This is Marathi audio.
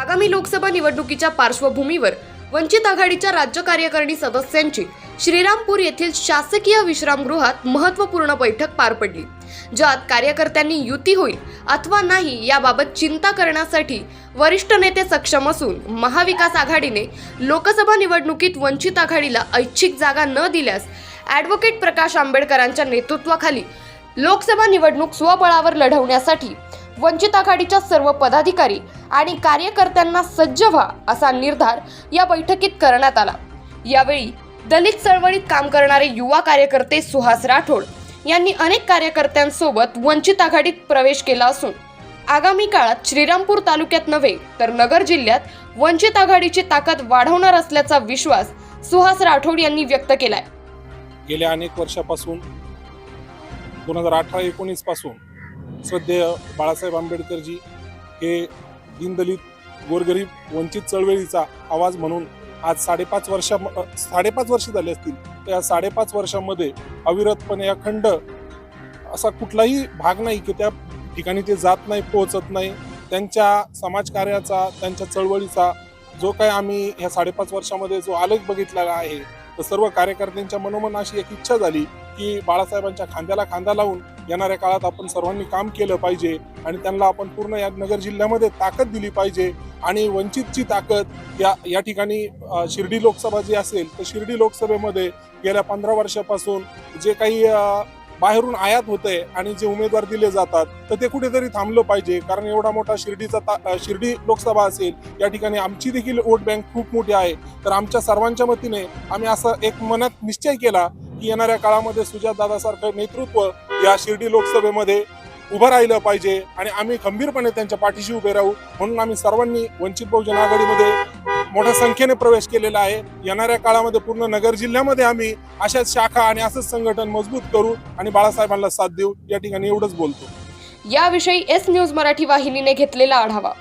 आगामी लोकसभा निवडणुकीच्या पार्श्वभूमीवर वंचित आघाडीच्या राज्य कार्यकारिणी सदस्यांची श्रीरामपूर येथील शासकीय विश्रामगृहात महत्त्वपूर्ण बैठक पार पडली ज्यात कार्यकर्त्यांनी युती होईल अथवा नाही याबाबत चिंता करण्यासाठी वरिष्ठ नेते सक्षम असून महाविकास आघाडीने लोकसभा निवडणुकीत वंचित आघाडीला ऐच्छिक जागा न दिल्यास ॲडव्होकेट प्रकाश आंबेडकरांच्या नेतृत्वाखाली लोकसभा निवडणूक स्वबळावर लढवण्यासाठी वंचित आघाडीच्या सर्व पदाधिकारी आणि कार्यकर्त्यांना सज्ज व्हा असा निर्धार या बैठकीत करण्यात आला. यावेळी दलित चळवळीत काम करणारे युवा कार्यकर्ते सुहास राठोड यांनी अनेक कार्यकर्त्यांसोबत वंचित आघाडीत प्रवेश केला असून आगामी काळात श्रीरामपूर तालुक्यात नव्हे तर नगर जिल्ह्यात वंचित आघाडीची ताकद वाढवणार असल्याचा विश्वास सुहास राठोड यांनी व्यक्त केलाय. गेल्या अनेक वर्षापासून दोन हजार अठरा एकोणीसपासून श्रद्धेय बाळासाहेब आंबेडकरजी हे दीनदलित गोरगरीब वंचित चळवळीचा आवाज म्हणून आज साडेपाच वर्षा साडेपाच वर्ष झाले असतील. तर या साडेपाच वर्षामध्ये अविरतपणे अखंड असा कुठलाही भाग नाही की त्या ठिकाणी ते जात नाही पोहोचत नाही. त्यांच्या समाजकार्याचा त्यांच्या चळवळीचा जो काय आम्ही ह्या साडेपाच वर्षामध्ये जो आलेख बघितलेला आहे तर सर्व कार्यकर्त्यांच्या मनोमन अशी एक इच्छा झाली की बाळासाहेबांच्या खांद्याला खांदा लावून येणाऱ्या काळात आपण सर्वांनी काम केलं पाहिजे आणि त्यांना आपण पूर्ण या नगर जिल्ह्यामध्ये ताकद दिली पाहिजे आणि वंचितची ताकद या या ठिकाणी शिर्डी लोकसभा जी असेल तर शिर्डी लोकसभेमध्ये गेल्या पंधरा वर्षापासून जे काही बाहेरून आयात होते आणि जे उमेदवार दिले जातात तर ते कुठेतरी थांबलं पाहिजे. कारण एवढा मोठा शिर्डीचा ता- शिर्डी लोकसभा असेल या ठिकाणी आमची देखील वोट बँक खूप मोठी आहे. तर आमच्या सर्वांच्या वतीने आम्ही असा एक मनात निश्चय केला की येणाऱ्या काळामध्ये सुजात दादासारखं नेतृत्व या शिर्डी लोकसभेमध्ये उभं राहिलं पाहिजे आणि आम्ही खंबीरपणे त्यांच्या पाठीशी उभे राहू म्हणून आम्ही सर्वांनी वंचित बहुजन आघाडीमध्ये मोठ्या संख्येने प्रवेश केलेला आहे. येणाऱ्या काळामध्ये पूर्ण नगर जिल्ह्यामध्ये आम्ही अशाच शाखा आणि असंच संघटन मजबूत करू आणि बाळासाहेबांना साथ देऊ. या ठिकाणी एवढंच बोलतो. याविषयी एस न्यूज मराठी वाहिनीने घेतलेला आढावा.